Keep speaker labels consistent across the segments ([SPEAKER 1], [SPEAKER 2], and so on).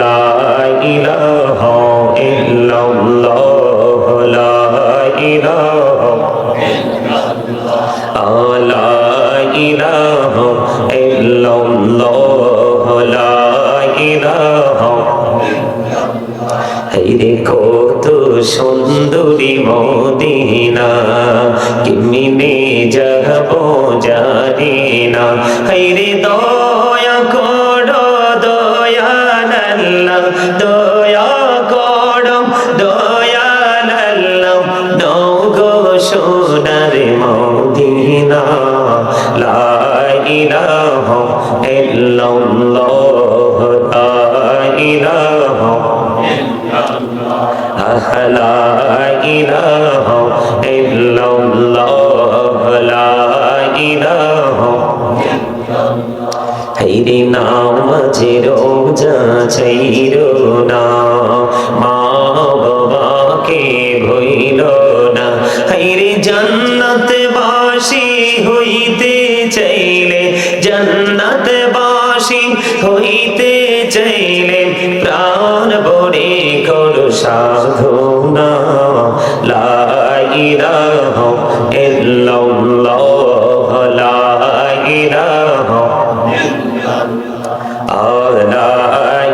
[SPEAKER 1] লা ইলাহা ইল্লাল্লাহ, লা ইলাহা লা ইলাহা ইল্লাল্লাহ, লা ইলাহা হাইরে কত সুন্দরী মদিনা, কিমিনে যাব জানি না হাইরে দয়া আল্লাহ দয়া করো দয়াল আল্লাহ। দৌ গো সোনার মদিনা লা ইলাহা ইল্লাল্লাহ নামাজে রোজা চাইর না মা বাবাকে ভইল না হাইরে জান্নাত বাসি হইতে চাইলে জান্নাত বাসি হইতে চাইলে প্রাণ বড়ে করো সাধনা। লা ইলাহা ইল্লাল্লাহ।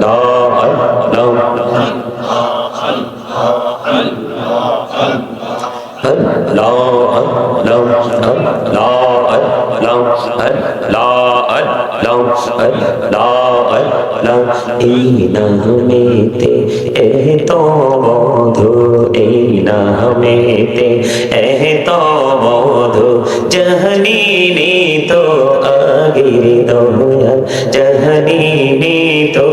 [SPEAKER 1] দাও দাও এই নামেতে এত মধু এই নামেতে এত মধু জহনীনি তো আগে দয়াল জহনীনি তো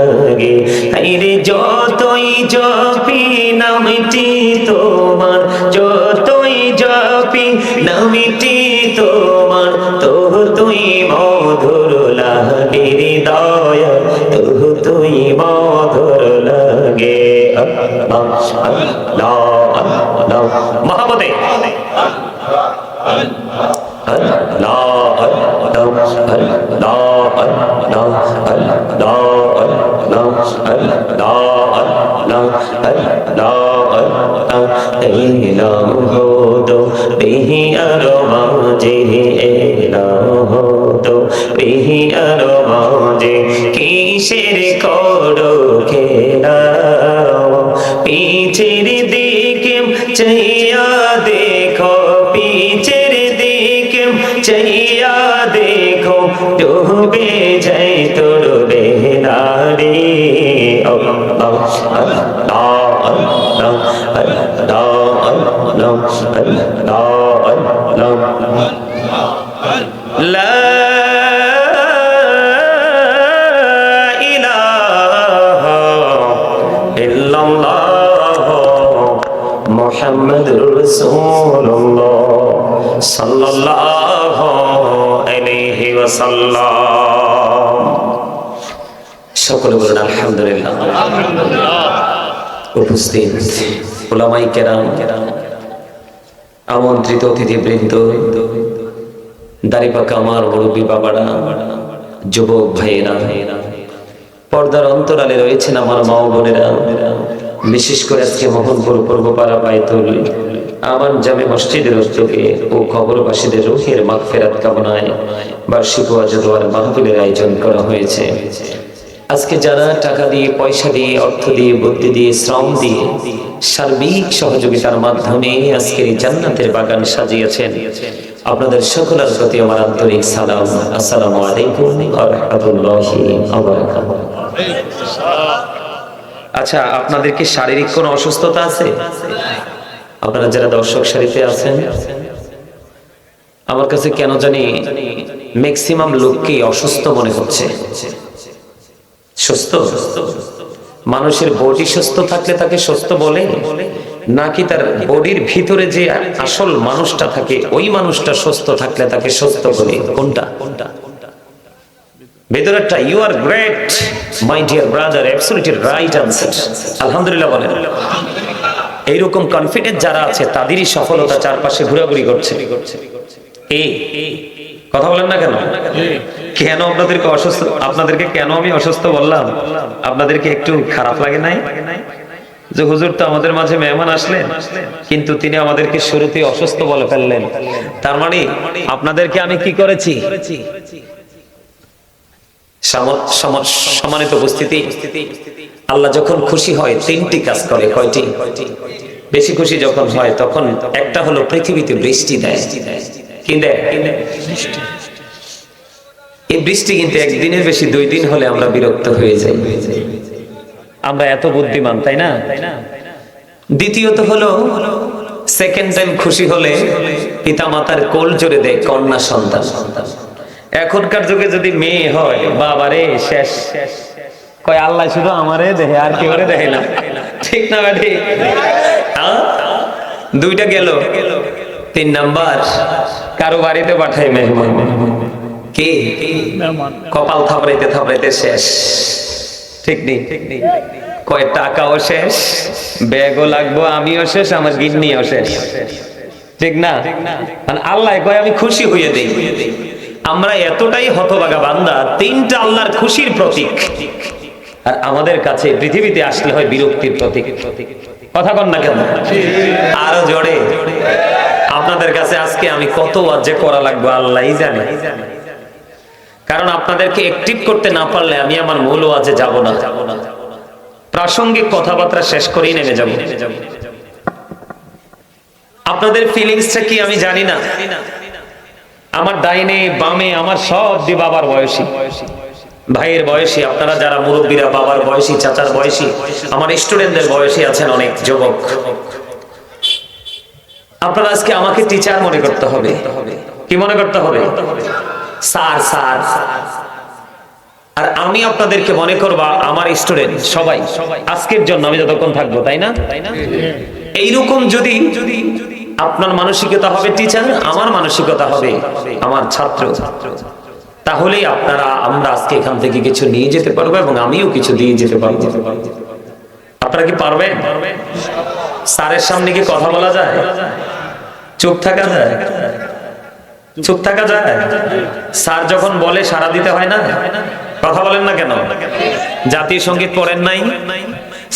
[SPEAKER 1] আগে হাইরে যতই জপি নামটি তোমার নামটি তোমার তো তুই মধুর লাগে দয়া তো তুই মধুর লাগে মহাবতে এলাম হতো বিহি মাঝে এলাম হতো বিহি আরও মাঝে কিসের করো খেলা পিছের দিকে চাইয়া দেখো পিছের দিকে চাইয়া দেখো ডুবে যাই তোর বেহারে لا রসুল্লাহ সাল্লাল্লাহু আলাইহি ওয়াসাল্লাম। সকলে বলেন আমন্ত্রিত অতিথিবৃন্দ, দাড়িপাকা আমার মুরব্বী বাবারা, যুবক ভাইয়েরা, পর্দার অন্তরালে রয়েছেন আমার মা বোনেরা, বিশেষ করে আজকে মোহনপুর পূর্ব পাড়া পায়তুল আমার জামে মসজিদের উদ্যোগে ও খবরবাসীদের রুহের মাগফেরাত কামনায় বার্ষিক ওয়াজদোয়ার মাহফিলের আয়োজন করা হয়েছে। আজকে যারা টাকা দিয়ে, পয়সা দিয়ে, অর্থ দিয়ে, বুদ্ধি দিয়ে, শ্রম দিয়ে সার্বিক সহযোগিতার মাধ্যমে আজকে জান্নাতের বাগান সাজিয়েছেন, আপনাদের সকলের প্রতি আমার আন্তরিক সালাম। আসসালামু আলাইকুম ওয়া রাহমাতুল্লাহি ওয়া বারাকাতুহু। আচ্ছা আপনাদের কি শারীরিক কোনো অসুস্থতা আছে? আপনারা যারা দর্শক সারিতে আছেন, আমার কাছে কেন জানি ম্যাক্সিমাম লোককেই অসুস্থ মনে হচ্ছে। সুস্থ? মানুষের বডি সুস্থ থাকলে তাকে সুস্থ বলে, নাকি তার বডির ভিতরে যে আসল মানুষটা থাকে, ওই মানুষটা সুস্থ থাকলে তাকে সুস্থ বলে? কোনটা? ভেতরেরটা you are great my dear brother absolutely right answer আলহামদুলিল্লাহ বলেন। এইরকম কনফিডেন্স যারা আছে, তাদেরই সফলতা চারপাশে ঘোরাঘুরি করছে। কথা বলেন না কেন? কেন আপনাদেরকে অসুস্থ, আপনাদেরকে কেন আমি অসুস্থ বললাম? আপনাদেরকে একটু খারাপ লাগে নাই? যে হুজুর তো আমাদের মাঝে মেহমান আসলেন, কিন্তু তিনি আমাদেরকে শুরুতে অসুস্থ বলে ফেললেন। তার মানে আপনাদেরকে আমি কি করেছি? সাম- সাম- সম্মানিত উপস্থিতি আল্লাহ যখন খুশি হয়, তিনটি কাজ করে, কয়টি? বেশি খুশি যখন হয়, তখন একটা হলো পৃথিবীতে বৃষ্টি দেয়। কি দেয়? এই বৃষ্টি কিন্তু একদিনের বেশি, দুই দিন হলে আমরা বিরক্ত হয়ে যাই। আমরা এত বুদ্ধিমান, তাই না? দ্বিতীয়ত হলো সেকেন্ড টাইম খুশি হলে পিতা মাতার কোল জোরে দেয়, কন্যা সন্তান। এখনকার যুগে যদি মেয়ে হয়, বাবারে, শেষ। কয় আল্লাহ শুধু আমারে দেখে আর কি করে দেখে না। ঠিক না ব্যাটি? হ্যাঁ? দুইটা গেল। তিন নাম্বার কারও বাড়িতে পাঠাই মেহমান। কে? কপাল থাপড়াইতে থাপড়াইতে শেষ। ঠিক নেই? কয় টাকাও শেষ ব্যাগও লাগবো আমিও শেষ আমার গিন্নিও শেষ। ঠিক না? মানে আল্লাহ কয় আমি খুশি হয়ে দেই। আমরা এতটাই হতবাগা বান্দা তিনটা আল্লাহর খুশির প্রতীক। আর আমাদের কাছে পৃথিবীতে আসলে হয় বিরক্তির প্রতীক। কথা কন না কেন? আরও জোরে। আপনাদের কাছে আজকে আমি কত যে করা লাগবে, আল্লাহই জানে। কারণ আপনাদেরকে অ্যাক্টিভ করতে না পারলে আমি আমার মূল ওয়াজে যাব না। প্রাসঙ্গিক কথাবার্তা শেষ করেই নেমে যাব। আপনাদের ফিলিংসটা কি আমি জানি না। আমার ডাইনে, বামে, আমার সব দি বাবার বয়সী। ভাইয়ের বয়সী, আপনারা যারা মুরব্বীরা, বাবার বয়সী, চাচার বয়সী, আমার স্টুডেন্টদের বয়সী আছেন অনেক যুবক। আপনারা আজকে আমাকে টিচার মনে করতে হবে। কি মনে করতে হবে? Sir sir. আর আমি আপনাদেরকে মনে করবা, আমার স্টুডেন্ট সবাই, আজকের জন্য আমি যতক্ষণ থাকব, তাই না? এইরকম যদি আপনার মানসিকতা হবে টিচার আমার মানসিকতা হবে আমার ছাত্র ছাত্র। তাহলেই আপনারা, আমরা আজকে এখান থেকে কিছু নিয়ে যেতে পারব এবং আমিও কিছু দিয়ে যেতে পারব। আপনারা কি পারবেন? স্যারের সামনে কি কথা বলা যায়? চুপ থাকা যায়? চুপ থাকা যায়? স্যার যখন বলে সারা দিতে হয় না? কথা বলেন না কেন? জাতীয় সংগীত পড়েন নাই?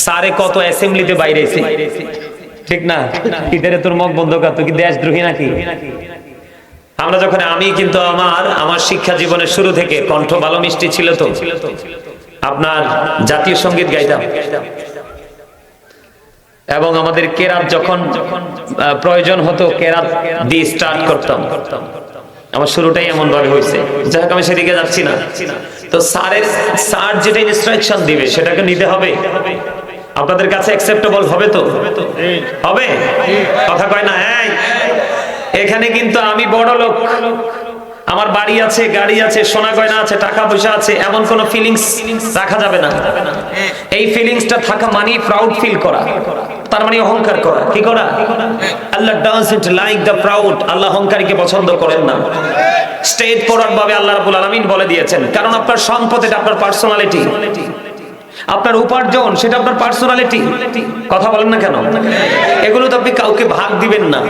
[SPEAKER 1] স্যারে কত অ্যাসেম্বলিতে বাইরেছে ঠিক না? কিদের তোর মুখ বন্ধ কর কি দেশদ্রোহী নাকি? আমরা যখন আমি কিন্তু আমার আমার শিক্ষা জীবনের শুরু থেকে কণ্ঠ ভালো মিষ্টি ছিল তো। আপনার জাতীয় সংগীত গাইতাম। এবং আমাদের কেরাত যখন প্রয়োজন হতো কেরাত দিয়ে স্টার্ট করতাম। আমার শুরুটাই এমন ভাবে হয়েছে। যাই হোক আমি সেদিকে যাচ্ছি না। তো স্যারের স্যার যেটা ইনস্ট্রাকশন দিবে সেটাকে নিতে হবে। আপনাদের কাছে অ্যাকসেপ্টেবল হবে তো? হবে কথা কয় না এই এখানে কিন্তু আমি বড় লোক। আমার বাড়ি আছে, গাড়ি আছে, সোনা গয়না আছে, টাকা পয়সা আছে, এমন কোন ফিলিংস রাখা যাবে না। এই ফিলিংসটা থাকা মানে প্রাউড ফিল করা। তার মানে অহংকার করা। কি করা? Allah doesn't like the proud Allah অহংকারীকে পছন্দ করেন না। স্টেট ফরওয়ার্ড ভাবে আল্লাহ রাব্বুল আলামিন বলে দিয়েছেন। কারণ আপনার সম্পদ, এটা আপনার পার্সোনালিটি আপনার উপার্জন, সেটা আপনার পার্সোনালিটি কথা বলেন না কেন? এগুলো তো আপনি কাউকে ভাগ দিবেন না।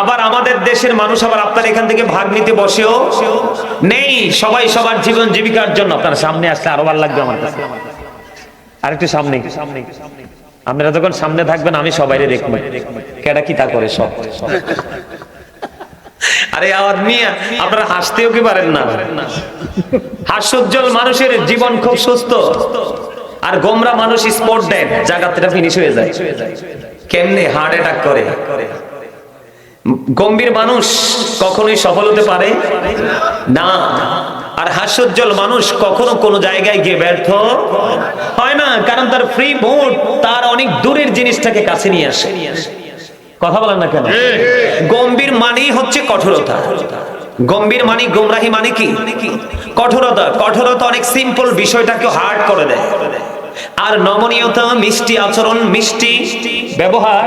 [SPEAKER 1] আবার আমাদের দেশের মানুষ আবার আপনার এখান থেকে ভাগ নিতে বসেও নেই। সবাই সবার জীবন জীবিকার জন্য। আপনার সামনে আসলে আরও ভালো লাগবে আমার কাছে। আরেকটু সামনে। আপনারা যখন সামনে থাকবেন, আমি সবাইরে দেখব। কেডা কি তা করে সব। আরে আওয়াজ নিয়ে আপনারা হাসতেও কি পারেন না? হাস্যোজ্জ্বল মানুষের জীবন খুব সুস্থ। আর গোমরা মানুষ স্পোর্ট দেন জায়গাটা ফিনিশ হয়ে যায়। কেমনে হার্ট অ্যাটাক করে? গম্ভীর মানুষ কখনোই সফল হতে পারে? না। আর হাস্যোজ্জ্বল মানুষ কখনো কোনো জায়গায় গিয়ে ব্যর্থ হয় না, কারণ তার ফ্রি মুড তার অনেক দূরের জিনিসটাকে কাছে নিয়ে আসে। কথা বলেন না কেন? গম্ভীর মানেই হচ্ছে কঠোরতা। গম্ভীর মানে গোমরাহি মানে কি? কঠোরতা। কঠোরতা অনেক সিম্পল বিষয়টাকে হার্ড করে দেয়। আর নমনীয়তা, মিষ্টি আচরণ, মিষ্টি ব্যবহার,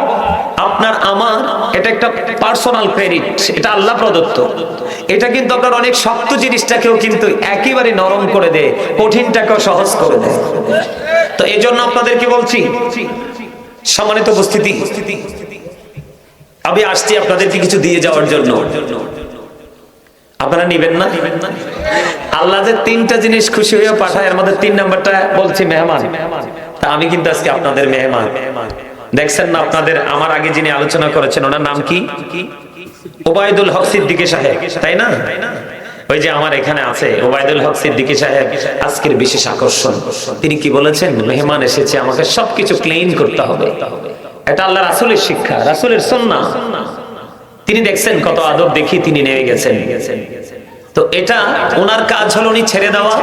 [SPEAKER 1] আপনার আমার, এটা একটা পার্সোনাল ক্রেডিট এটা আল্লাহ প্রদত্ত। এটা কিন্তু আপনার অনেক শক্ত জিনিসটাকেও কিন্তু একেবারে নরম করে দেয়, কঠিনটাকেও সহজ করে দেয়। তো এই জন্য আপনাদেরকে বলছি, সম্মানিত উপস্থিতি, আমি আসছি আপনাদেরকে কিছু দিয়ে যাওয়ার জন্য। আপনারা নিবেন না? আল্লাহ যে তিনটা জিনিস খুশি হয়ে পাঠায়, এর মধ্যে তিন নাম্বারটা বলছি মেহমান। তা আমি কিন্তু আজকে আপনাদের মেহমান। দেখছেন না আপনাদের আমার আগে যিনি আলোচনা করেছেন, ওনার নাম কি? ওবায়দুল হক সিদ্দিকী সাহেব, তাই না? ওই যে আমার এখানে আছে, ওবায়দুল হক সিদ্দিকী সাহেব, আজকের বিশেষ আকর্ষণ। তিনি কি বলেছেন? মেহমান এসেছে, আমাকে সবকিছু ক্লিন করতে হবে। এটা আল্লাহ রাসূলের শিক্ষা, রাসূলের সুন্নাহ। তিনি দেখছেন কত আদব দেখি তিনি নেমে গেছেন। তো এটা ওনার কাজ হলো উনি ছেড়ে দেওয়া।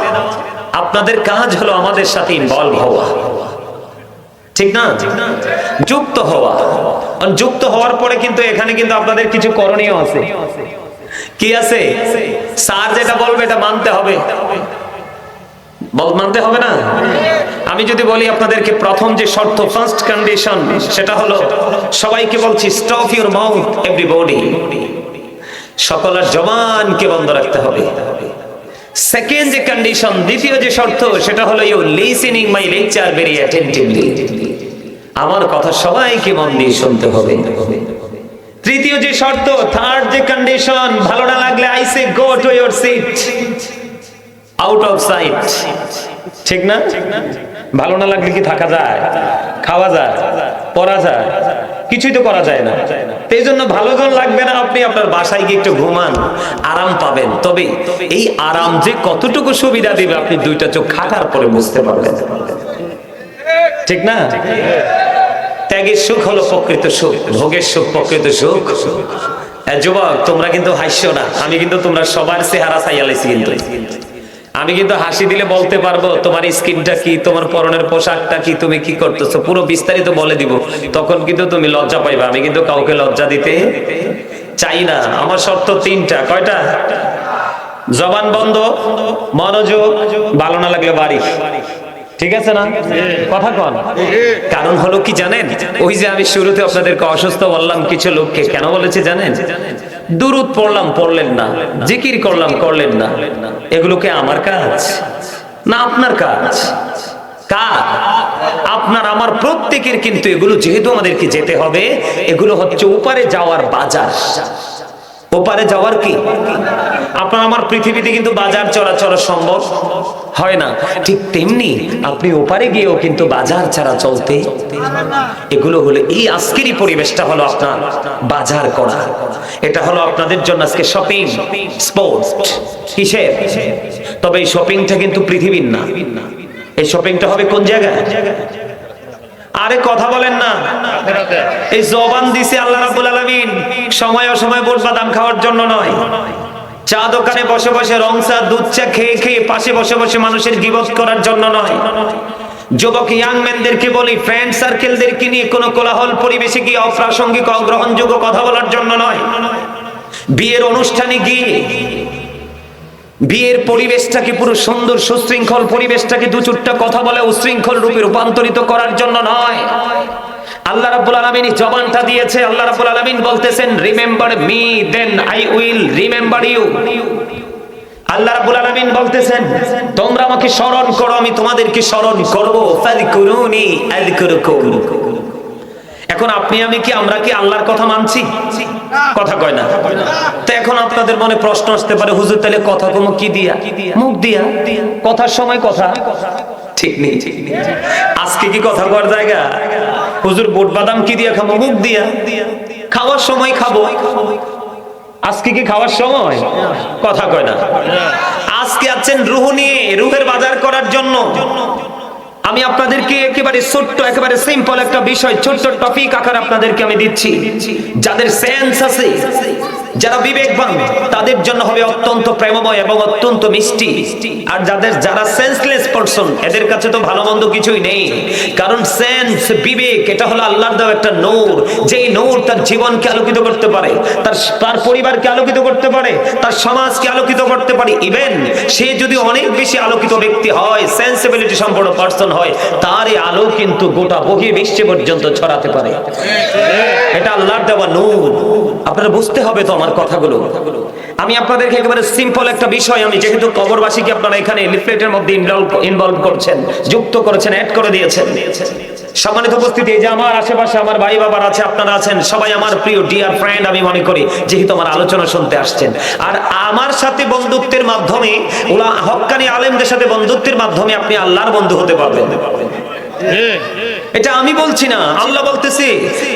[SPEAKER 1] আপনাদের কাজ হলো আমাদের সাথে ইনভলভ হওয়া। ঠিক না? যুক্ত হওয়া। যুক্ত হওয়ার পরে কিন্তু এখানে কিন্তু আপনাদের কিছু করণীয় আছে। কি আছে? স্যার যেটা বলবে এটা মানতে হবে। মানতে হবে না? আমি যদি বলি আপনাদেরকে প্রথম যে শর্ত ফার্স্ট কন্ডিশন সেটা হলো, সবাইকে বলছি স্টপ ইউর মাউথ এভরিবডি সকলের জবানকে বন্ধ রাখতে হবে। সেকেন্ড যে কন্ডিশন দ্বিতীয় যে শর্ত, সেটা হলো you listening my lecture very attentively আমার কথা সবাইকে মন দিয়ে শুনতে হবে। তৃতীয় যে শর্ত থার্ড যে কন্ডিশন ভালো না লাগলে I say go to your seat out of sight ঠিক না? ভালো না লাগলে কি থাকা যায়? খাওয়া যায়? পড়া যায়? কিছুই তো করা যায় না। এই জন্য ভালো জন লাগবে না, আপনি আপনার বাসায় গিয়ে একটু ঘুমান, আরাম পাবেন। তবে এই আরাম যে কতটুকু সুবিধা দিবে আপনি দুইটা চোখ খাটার পরে বুঝতে পারবেন। ঠিক না? ত্যাগের সুখ হলো প্রকৃত সুখ, ভোগের সুখ প্রকৃত সুখ। যুবক, তোমরা কিন্তু হাসছো না, আমি কিন্তু তোমরা সবার চেহারা চাইয়ালাইছি কিন্তু। আমি কিন্তু হাসি দিলে বলতে পারব, তোমার স্কিনটা কি? তোমার পরনের পোশাকটা কি? তুমি কি করতেছো? পুরো বিস্তারিত বলে দিব। তখন কিন্তু তুমি লজ্জা পাইবা। আমি কিন্তু কাউকে লজ্জা দিতে চাই না। আমার শর্ত তিনটা। কয়টা? জবান বন্ধ, মনোযোগ, ভালো না লাগলে বাড়ি। ঠিক আছে না? কথা কন। কারণ হলো কি জানেন? ওই যে আমি শুরুতে আপনাদেরকে অসুস্থ বললাম কিছু লোককে। কেন বলেছে জানেন? দুরুদ পড়লাম, পড়লেন না। জিকির করলাম, করলেন না। এগুলোকে আমার কাজ? না, আপনার কাজ। কার? আপনার, আমার প্রত্যেকের কিন্তু এগুলো যেহেতু আমাদেরকে যেতে হবে, এগুলো হচ্ছে উপারে যাওয়ার বাজার। ওপারে যাওয়ার কি? আপনার আমার পৃথিবীতে কিন্তু বাজার চলাচল সম্ভব হয় না। ঠিক তেমনি আপনি ওপারে গিয়েও কিন্তু বাজার ছাড়া চলতে এগুলো হলো এই আজকেরই পরিবেশটা হলো আপনার বাজার করা। এটা হলো আপনাদের জন্য আজকে শপিং স্পোর্টস কিসের? তবে এই শপিংটা কিন্তু পৃথিবীর না। এই শপিংটা হবে কোন জায়গায়? আরে কথা বলেন না। এই জবান দিছে আল্লাহ রাব্বুল আলামিন। সময় অসময় বোট বাদাম খাওয়ার জন্য নয়। চা দোকানে বসে বসে রং চা দুধ চা খেয়ে খেয়ে পাশে বসে বসে মানুষের গিবত করার জন্য নয়। যুবক ইয়াং ম্যানদেরকে বলি ফ্রেন্ড সার্কেলদেরকে নিয়ে কোনো কোলাহল পরিবেশে গিয়ে অপ্রাসঙ্গিক অগ্রহণযোগ্য কথা বলার জন্য নয়। বিয়ের অনুষ্ঠানে গিয়ে বিয়ের পরিবেশটাকে পুরো সুন্দর, সুশৃঙ্খল পরিবেশটাকে দু চুট্টা কথা বলে উশৃঙ্খল রূপে রূপান্তরিত করার জন্য নয়। আল্লাহ রাব্বুল আলামিন জবানটা দিয়েছে। আল্লাহ রাব্বুল আলামিন বলতেছেন remember me then I will remember you Allah রাব্বুল আলামিন বলতেছেন, তোমরা আমাকে স্মরণ করো, আমি তোমাদেরকে স্মরণ করব। আযকুরুকুম। এখন আপনি আমি কি, আমরা কি আল্লাহর কথা মানছি? কথা কয় না। তো এখন আপনাদের মনে প্রশ্ন আসতে পারে, হুজুর, তাহলে কথা কম, কি দিয়া? মুখ দিয়া। কথার সময় কথা। ঠিক নেই আজকে কি কথা কর জায়গা? হুজুর, বোট বাদাম কি দিয়া খাব মুখ দিয়া। খাওয়ার সময় খাব। আজকে কি খাওয়ার সময়? কথা কয় না। আজকে আছেন রুহ নিয়ে, রুহের বাজার করার জন্য। আমি আপনাদেরকে একেবারে ছোট্ট, একেবারে সিম্পল একটা বিষয়, ছোট্ট টপিক আকার আপনাদেরকে আমি দিচ্ছি। যাদের সেন্স আছে যারা বিবেকবান, তাদের জন্য হবে অত্যন্ত প্রেমময় এবং অত্যন্ত মিষ্টি। আর যাদের যারা সেন্সলেস পারসন এদের কাছে তো ভালো মন্দ কিছুই নেই। কারণ সেন্স বিবেক, এটা হলো আল্লাহর দেওয়া একটা নূর। যেই নূর তার জীবনকে আলোকিত করতে পারে, তার তার পরিবারকে আলোকিত করতে পারে, তার সমাজকে আলোকিত করতে পারে। ইভেন সে যদি অনেক বেশি আলোকিত ব্যক্তি হয় সেন্সিবিলিটি সম্পন্ন পার্সন হয়, তার এই আলো কিন্তু গোটা বহি বিশ্বে পর্যন্ত ছড়াতে পারে। এটা আল্লাহর দেওয়া নূর। আপনারা বুঝতে হবে তো আমার কথাগুলো। আমি আপনাদেরকে একেবারে সিম্পল একটা বিষয়, আমি যেহেতু কবরবাসীকে আপনারা এখানে লিফলেটের মধ্যে ইনভলভ করছেন, যুক্ত করেছেন অ্যাড করে দিয়েছেন। সম্মানিত উপস্থিতি যে আমার আশেপাশে আমার ভাই বাবার আছে, আপনারা আছেন, সবাই আমার প্রিয় ডিয়ার ফ্রেন্ড আমি মনে করি, যেহেতু আমার আলোচনা শুনতে আসছেন। আর আমার সাথে বন্ধুত্বের মাধ্যমে, ওলা হক্কানি আলেমদের সাথে বন্ধুত্বের মাধ্যমে আপনি আল্লাহর বন্ধু হতে পারবেন। এটা আমি বলছি না, আল্লাহ বলতেছে।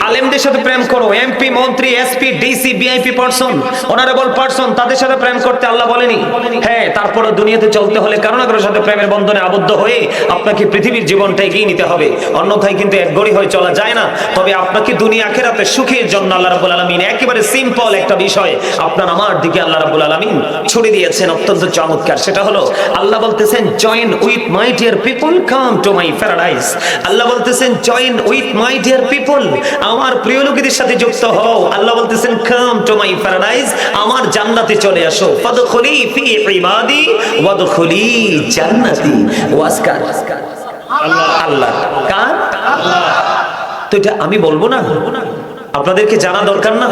[SPEAKER 1] আলেমদের সাথে প্রেম করো, এমপি, মন্ত্রী, SP, DC VIP person honourable person, তাদের সাথে প্রেম করতে আল্লাহ বলেনি। হ্যাঁ তারপরে দুনিয়াতে চলতে হলে কারণ কারোর সাথে প্রেমের বন্ধনে আবদ্ধ হয়ে আপনাকে পৃথিবীর জীবনটা এগিয়ে নিতে হবে। অন্যথায় কিন্তু একগড়ি হয়ে চলা যায় না। তবে আপনাকে দুনিয়া, আখেরাতে সুখের জন্য আল্লাহ রাব্বুল আলামিন একেবারে সিম্পল একটা বিষয় আপনার আমার দিকে আল্লাহ রাব্বুল আলামিন ছুড়ে দিয়েছেন অত্যন্ত চমৎকার। সেটা হলো, আল্লাহ বলতেছেন join with my dear people come to my paradise Allah বলতেছেন join with my dear people আমার প্রিয় লোকেদের সাথে যুক্ত হও। আল্লাহ বলতেছেন কাম টু মাই প্যারাডাইজ আমার জান্নাতে চলে আসো। ফাদখুলি ফি ইবাদি ওয়াদখুলি জান্নাতি। ওয়াসকার আল্লাহ। আল্লাহ। কার? আল্লাহ। তো এটা আমি বলব না বলব না? আপনাদেরকে জানা দরকার না?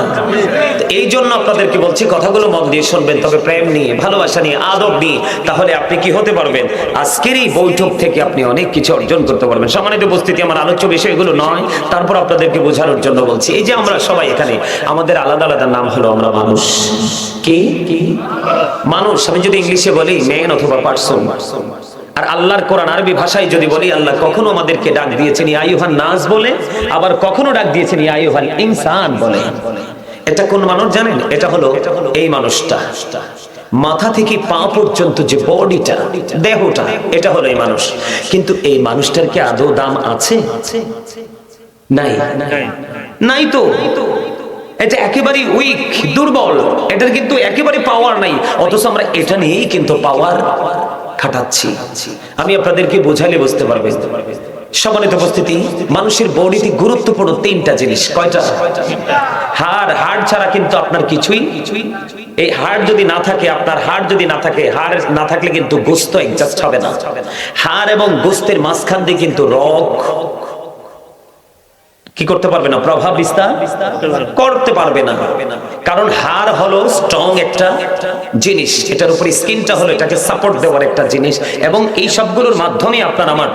[SPEAKER 1] এই জন্য আপনাদেরকে বলছি, কথাগুলো মন দিয়ে শুনবেন, তবে প্রেম নিয়ে, ভালোবাসা নিয়ে, আদব নিয়ে, তাহলে আপনি কি হতে পারবেন? আজকের এই বৈঠক থেকে আপনি অনেক কিছু অর্জন করতে পারবেন। সম্মানিত উপস্থিতি, আমার আলোচ্য বিষয়গুলো নয়, তারপর আপনাদেরকে বোঝানোর জন্য বলছি, এই যে আমরা সবাই এখানে, আমাদের আলাদা আলাদা নাম হলো আমরা মানুষ। কি? মানুষ। আমি যদি ইংলিশে বলি ম্যান অথবা পার্সন আর আল্লাহর কোরআন আরবি ভাষায় যদি বলি, আল্লাহ কখনো আমাদেরকে ডাক দিয়েছেন আয়ুহান নাস বলে, আবার কখনো ডাক দিয়েছেন আয়ুহান ইনসান বলে। এটা কোন মানুষ জানেন? এটা হলো এই মানুষটা। মাথা থেকে পা পর্যন্ত যে বডিটা, দেহটা, এটা হলো এই মানুষ। কিন্তু এই মানুষটার কি আদৌ দাম আছে? নাই। নাই তো। এটা একেবারে উইক দুর্বল। এটার কিন্তু একেবারে পাওয়ার নাই। অথচ আমরা এটা নিয়েই কিন্তু পাওয়ার খাটাচ্ছি। আমি আপনাদেরকে বোঝালে বুঝতে পারবে সম্মানিত উপস্থিতি, মানুষের বডিতে গুরুত্বপূর্ণ তিনটা জিনিস। কয়টা? হাড়। হাড় ছাড়া কিন্তু আপনার কিছুই এই হাড় যদি না থাকে, আপনার হাড় যদি না থাকে, হাড় না থাকলে কিন্তু গোস্ত এডজাস্ট হবে না। হাড় এবং গোস্তের মাঝখান দিয়ে কিন্তু রক কি করতে পারবে না? প্রভাব বিস্তার করতে পারবে না। কারণ হাড় হলো স্ট্রং একটা জিনিস। এটার উপর স্কিনটা হলো এটাকে সাপোর্ট দেওয়ার একটা জিনিস। এবং এই সবগুলোর মাধ্যমে আপনার আমার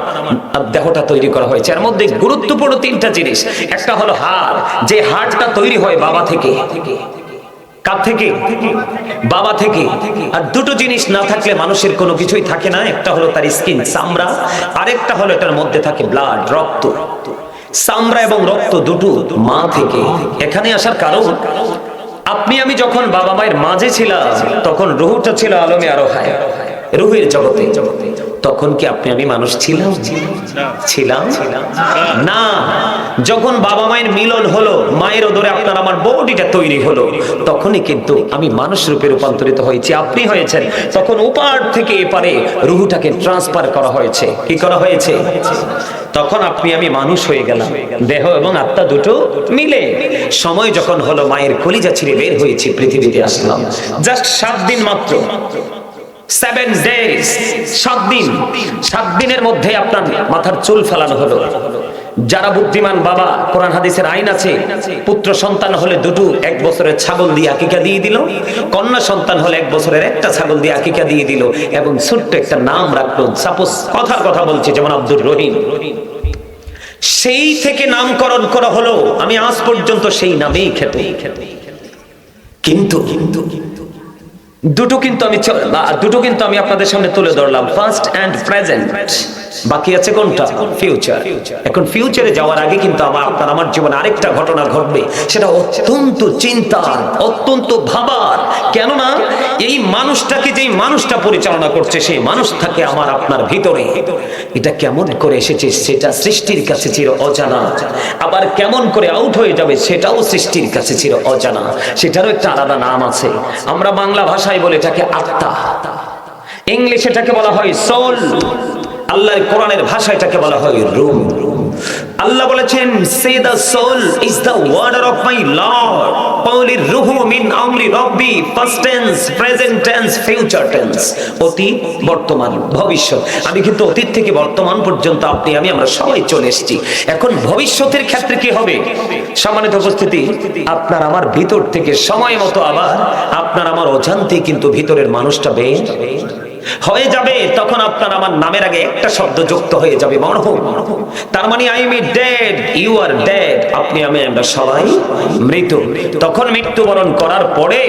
[SPEAKER 1] দেহটা তৈরি করা হয়েছে। এর মধ্যে গুরুত্বপূর্ণ তিনটা জিনিস। একটা হলো হাড়। যে হারটা তৈরি হয় বাবা থেকে কার থেকে, বাবা থেকে। আর দুটো জিনিস না থাকলে মানুষের কোনো কিছুই থাকে না। একটা হলো তার স্কিন চামড়া, আরেকটা হলো এটার মধ্যে থাকে ব্লাড রক্ত। চামড়া এবং রক্ত দুটো মা থেকে। এখানে আসার কারণ, আপনি আমি যখন বাবা মায়ের মাঝে ছিলাম, তখন রুহুটা ছিল আলমে আরও হায় রুহের জগতে। তখন কি আপনি আমি মানুষ ছিলাম? ছিলাম? না। যখন বাবা মায়ের মিলন হলো, মায়ের ওদরে আপনার আমার বডিটা তৈরি হলো, তখনই কিন্তু আমি মানুষ রূপে রূপান্তরিত হয়েছি। আপনি হয়েছেন। তখন ওপার থেকে এপারে রুহুটাকে ট্রান্সফার করা হয়েছে। কি করা হয়েছে? তখন আপনি আমি মানুষ হয়ে গেলাম। দেহ এবং আত্মা দুটো মিলে। সময় যখন হলো, মায়ের কলিজা ছিঁড়ে বের হয়েছি, পৃথিবীতে আসলাম। জাস্ট সাত দিন মাত্র। সেভেন ডেজ সাত দিন। সাত দিনের মধ্যে আপনার মাথার চুল ফেলানো হলো। যারা বুদ্ধিমান বাবা, কোরআন হাদিসের আইন আছে, পুত্র সন্তান হলে দুটো, এক বছরের ছাগল দিয়ে আকিকা দিয়ে দিল, কন্যা সন্তান হলে এক বছরের একটা ছাগল দিয়ে আকিকা দিয়ে দিল, এবং ছোট্ট একটা নাম রাখল। সাপোজ কথার কথা বলছি, যেমন আব্দুর রহিম। সেই থেকে নামকরণ করা হলো। আমি আজ পর্যন্ত সেই নামেই খেতে কিন্তু কিন্তু দুটো কিন্তু আমি দুটো কিন্তু আমি আপনাদের সামনে তুলে ধরলাম ফার্স্ট অ্যান্ড প্রেজেন্ট বাকি আছে কোনটা? ফিউচার এখন ফিউচারে যাওয়ার আগে কিন্তু আমার আপনার আমার জীবনে আরেকটা ঘটনা ঘটবে। সেটা অত্যন্ত চিন্তার অত্যন্ত ভাবার। কেননা এই মানুষটাকে যেই মানুষটা পরিচালনা করছে সেই মানুষ থাকে আমার আপনার ভিতরে। এটা কেমন করে এসেছে সেটা সৃষ্টির কাছে চির অজানা। আবার কেমন করে আউট হয়ে যাবে সেটাও সৃষ্টির কাছে চির অজানা। সেটারও একটা আলাদা নাম আছে। আমরা বাংলা ভাষায় বলে এটাকে আত্মা। ইংলিশ এটাকে বলা হয় সোল আল্লাহর কোরআনের ভাষা এটাকে বলা হয় রুম। আল্লাহ বলেছেন say the soul is the order of my lord Paoli রুহু মিন আমরি রব্বি past tense present tense future tense অতীত বর্তমান, ভবিষ্যৎ। আমি কিন্তু অতীত থেকে বর্তমান পর্যন্ত আপনি, আমি, আমরা সবাই চলে এসেছি। এখন ভবিষ্যতের ক্ষেত্রে কি হবে? সম্মানিত উপস্থিতি, আপনার আমার ভিতর থেকে সময় মতো আবার, আপনার আমার অজান্তে কিন্তু ভিতরের মানুষটা বের হয়ে যাবে, তখন আপনার আমার নামের আগে একটা শব্দ যুক্ত হয়ে যাবে মরহুম তার মানে I am dead you are dead আপনি, আমি, আমরা সবাই মৃত। তখন মৃত্যুবরণ করার পরে,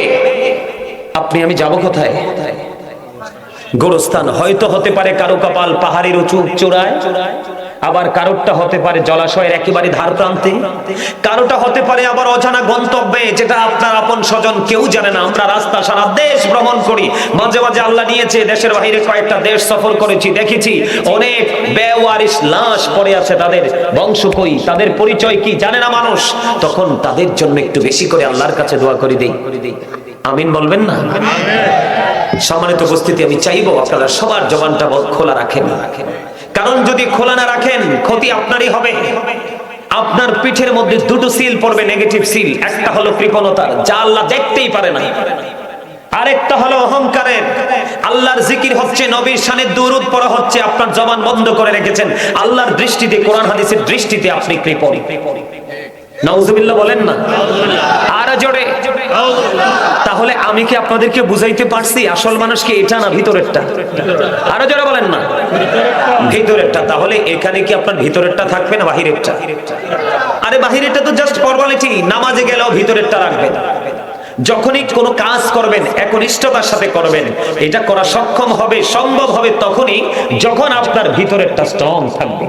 [SPEAKER 1] আপনি, আমি যাব কোথায়? গোরস্থান হয়তো হতে পারে কারও কপাল পাহাড়ের উঁচু চূড়ায়। আবার কারোরটা হতে পারে জলাশয়ের একেবারে ধার প্রান্তে কারোটা হতে পারে আবার অজানা গন্তব্যে, যেটা আপনার আপন স্বজন কেউ জানে না। আমরা রাস্তা সারা দেশ ভ্রমণ করি। মাঝে মাঝে আল্লাহ নিয়েছে, দেশের বাইরে কয়েকটা দেশ সফর করেছি, দেখেছি। অনেক বেওয়ারিশ লাশ পড়ে আছে তাদের। বংশ কই? তাদের পরিচয় কি? জানে না মানুষ। তখন তাদের জন্য একটু বেশি করে আল্লাহর কাছে দোয়া করে দেই। আমিন বলবেন না? সম্মানিত উপস্থিতি, আমি চাইব আপনারা সবার জবানটা খোলা রাখেন। কারণ যদি খোলা না রাখেন, ক্ষতি আপনারই হবে। আপনার পিঠের মধ্যে দুটো সিল পড়বে নেগেটিভ সিল একটা হলো কৃপণতার যা আল্লাহ দেখতেই পারে না। আরেকটা হলো অহংকারের। আল্লাহর জিকির হচ্ছে নবীর শানে দুরুদ পড়া হচ্ছে, আপনার জবান বন্ধ করে রেখেছেন। আল্লাহর দৃষ্টিতে, কোরআন হাদিসের দৃষ্টিতে আপনি কৃপণ। নাউজুবিল্লাহ বলেন না? আর জোরে। তাহলে আমি কি আপনাদেরকে বুঝাইতে পারছি? আসল মানুষ কি এটা না ভিতরেরটা? আরও যারা বলেন না। ভিতরেরটা তাহলে এখানে কি আপনার ভিতরেরটা থাকবে না বাহিরেরটা? আরে বাহিরেরটা তো জাস্ট ফর্মালিটি নামাজে গেলেও ভিতরেরটা রাখবেন যখনই কোনো কাজ করবেন, একনিষ্ঠতার সাথে করবেন, এটা করা সক্ষম হবে, সম্ভব হবে তখনই যখন আপনার ভিতরেরটা স্ট্রং থাকবে।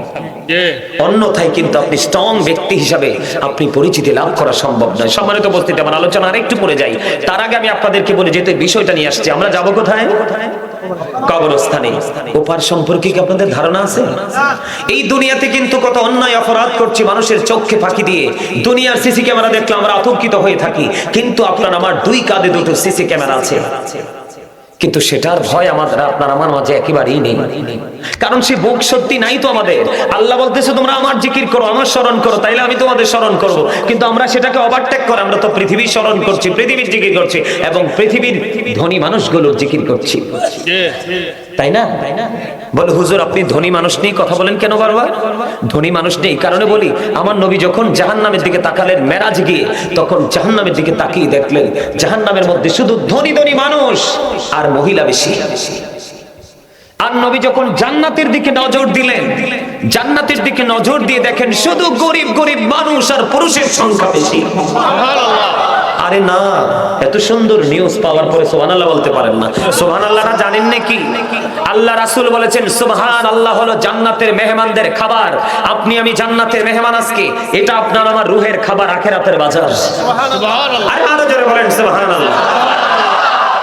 [SPEAKER 1] অন্যথায় কিন্তু আপনি স্ট্রং ব্যক্তি হিসাবে আপনি পরিচিতি লাভ করা সম্ভব নয়। সম্মানিত উপস্থিতি, আমার আলোচনা আরেকটু পড়ে যাই। তার আগে আমি আপনাদেরকে বলে যেতে বিষয়টা নিয়ে আসছি, আমরা যাব কোথায় কোথায়? কবরস্থানে। ওপার সম্পর্কে কি আপনাদের ধারণা আছে? এই দুনিয়াতে কিন্তু কত অন্যায় অপরাধ করছি মানুষের চোখে ফাঁকি দিয়ে। দুনিয়ার সিসি ক্যামেরা দেখলে আমরা আতঙ্কিত হয়ে থাকি। কিন্তু আপনার আমার দুই কাঁধে দুটো সিসি ক্যামেরা আছে। কিন্তু সেটার ভয় আমাদের, আপনার আমার মাঝে একেবারেই নেই। কারণ সে বুক সত্যি নাই তো আমাদের। আল্লাহ বলতেছে, তোমরা আমার জিকির করো, আমার স্মরণ করো, তাইলে আমি তোমাদের স্মরণ করব। কিন্তু আমরা সেটাকে ওভারটেক করে, আমরা তো পৃথিবীর স্মরণ করছি, পৃথিবীর জিকির করছি, এবং পৃথিবীর ধনী মানুষগুলোর জিকির করছি। তাই না? বলে, হুজুর, আপনি ধনী মানুষ নিয়ে কথা বলেন কেন বারবার? ধনী মানুষ নেই, কারণে বলি, আমার নবী যখন জাহান্নামের দিকে তাকালেন মেরাজ গিয়ে, তখন জাহান্নামের দিকে তাকিয়ে দেখলেন, জাহান্নামের মধ্যে শুধু ধনী ধনী মানুষ আর মহিলা বেশি। আর নবী যখন জান্নাতের দিকে নজর দিলেন, জান্নাতের দিকে নজর দিয়ে দেখেন শুধু গরিব গরিব মানুষ আর পুরুষের সংখ্যা বেশি। আরে না এত সুন্দর নিউজ পাওয়ার পরে সোহান আল্লাহ বলতে পারেন না। সোহান আল্লাহটা জানেন নাকি? আল্লাহ রাসুল বলেছেন সোহান আল্লাহ হলো জান্নাতের মেহমানদের খাবার। আপনি আমি জান্নাতের মেহমান আজকে এটা আপনার আমার রুহের খাবার আখেরাতের বাজার। আরে আরও জোরে বলেন সুবহান আল্লাহ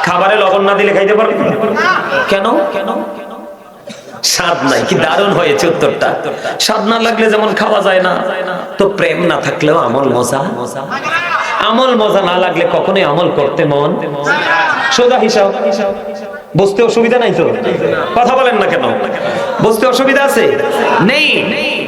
[SPEAKER 1] খাবারে লবণ না দিলে খাইতে পারবেন? কেন? কেন? স্বাদ নাই। কি দারুণ হয়েছে উত্তরটা। স্বাদ না লাগলে যেমন খাওয়া যায় না। তো প্রেম না থাকলেও আমল মজা। আমল মজা না লাগলে কখনোই আমল করতে মন। সোজা হিসাব। বুঝতে অসুবিধা নাই তো? কথা বলেন না কেন? বুঝতে অসুবিধা আছে? নেই।